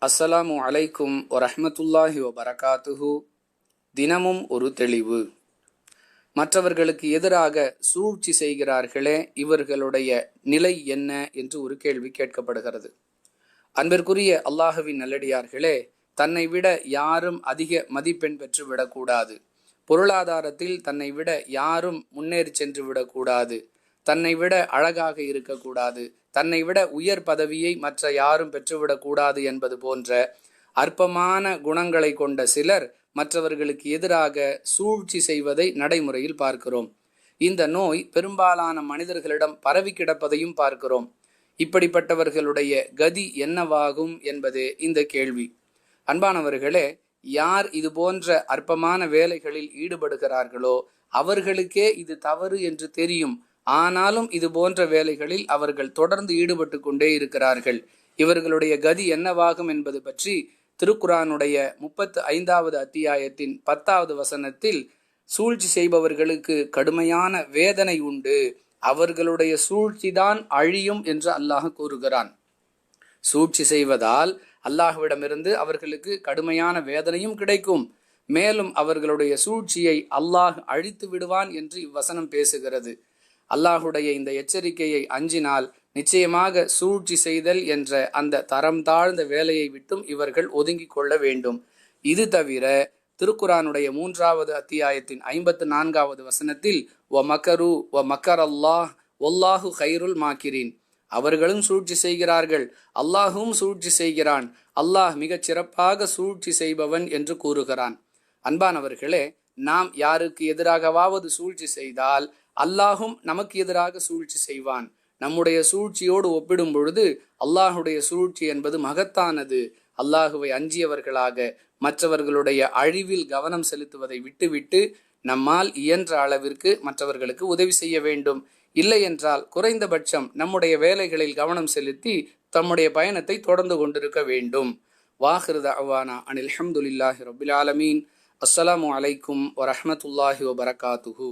அஸ்ஸலாமு அலைக்கும் வரஹ்மத்துல்லாஹி வபரகாத்துஹு. தினமும் ஒரு தெளிவு. மற்றவர்களுக்கு எதிராக சூழ்ச்சி செய்கிறார்களே இவர்களுடைய நிலை என்ன என்று ஒரு கேள்வி கேட்கப்படுகிறது. அன்பிற்குரிய அல்லாஹுவின் நல்லடியார்களே தன்னை விட யாரும் அதிக மதிப்பெண் பெற்று விடக்கூடாது. பொருளாதாரத்தில் தன்னை விட யாரும் முன்னேறி சென்று விடக்கூடாது. தன்னை விட அழகாக இருக்கக்கூடாது தன்னை விட உயர் பதவியை மற்ற யாரும் பெற்றுவிடக்கூடாது என்பது போன்ற அற்பமான குணங்களை கொண்ட சிலர் மற்றவர்களுக்கு எதிராக சூழ்ச்சி செய்வதை நடைமுறையில் பார்க்கிறோம். இந்த நோய் பெரும்பாலான மனிதர்களிடம் பரவி கிடப்பதையும் பார்க்கிறோம். இப்படிப்பட்டவர்களுடைய கதி என்னவாகும் என்பது இந்த கேள்வி. அன்பானவர்களே யார் இது போன்ற அற்பமான வேலைகளில் ஈடுபடுகிறார்களோ அவர்களுக்கே இது தவறு என்று தெரியும். ஆனாலும் இது போன்ற வேலைகளில் அவர்கள் தொடர்ந்து ஈடுபட்டு கொண்டே இருக்கிறார்கள். இவர்களுடைய கதி என்னவாகும் என்பது பற்றி திருக்குரானுடைய முப்பத்து ஐந்தாவது அத்தியாயத்தின் பத்தாவது வசனத்தில் சூழ்ச்சி செய்பவர்களுக்கு கடுமையான வேதனை உண்டு. அவர்களுடைய சூழ்ச்சிதான் அழியும் என்று அல்லாஹ் கூறுகிறான். சூழ்ச்சி செய்வதால் அல்லாஹ்விடமிருந்து அவர்களுக்கு கடுமையான வேதனையும் கிடைக்கும். மேலும் அவர்களுடைய சூழ்ச்சியை அல்லாஹ் அழித்து விடுவான் என்று இவ்வசனம் பேசுகிறது. அல்லாஹுடைய இந்த எச்சரிக்கையை அஞ்சினால் நிச்சயமாக சூழ்ச்சி செய்தல் என்ற அந்த தரம் தாழ்ந்த வேலையை விட்டும் இவர்கள் ஒதுங்கிக் கொள்ள வேண்டும். இது தவிர திருக்குரானுடைய மூன்றாவது அத்தியாயத்தின் ஐம்பத்து நான்காவது வசனத்தில் ஒ மக்கரு ஒ மக்கர் அல்லாஹ் ஒல்லாஹு ஹைருல் மாக்கிரீன் அவர்களும் சூழ்ச்சி செய்கிறார்கள். அல்லாஹும் சூழ்ச்சி செய்கிறான். அல்லாஹ் மிகச் சிறப்பாக சூழ்ச்சி செய்பவன் என்று கூறுகிறான். அன்பானவர்களே நாம் யாருக்கு எதிராகவாவது சூழ்ச்சி செய்தால் அல்லாஹும் நமக்கு எதிராக சூழ்ச்சி செய்வான். நம்முடைய சூழ்ச்சியோடு ஒப்பிடும் பொழுது அல்லாஹுடைய சூழ்ச்சி என்பது மகத்தானது. அல்லாஹுவை அஞ்சியவர்களாக மற்றவர்களுடைய அழிவில் கவனம் செலுத்துவதை விட்டுவிட்டு நம்மால் இயன்ற அளவிற்கு மற்றவர்களுக்கு உதவி செய்ய வேண்டும். இல்லை என்றால் குறைந்தபட்சம் நம்முடைய வேலைகளில் கவனம் செலுத்தி தம்முடைய பயணத்தை தொடர்ந்து கொண்டிருக்க வேண்டும். வாஹிருத அவானா அனில் அஹமதுல்லாஹி ரபுல் ஆலமீன். அஸ்ஸலாமு அலைக்கும் வரஹமத்துல்லாஹி வபரகாத்துஹூ.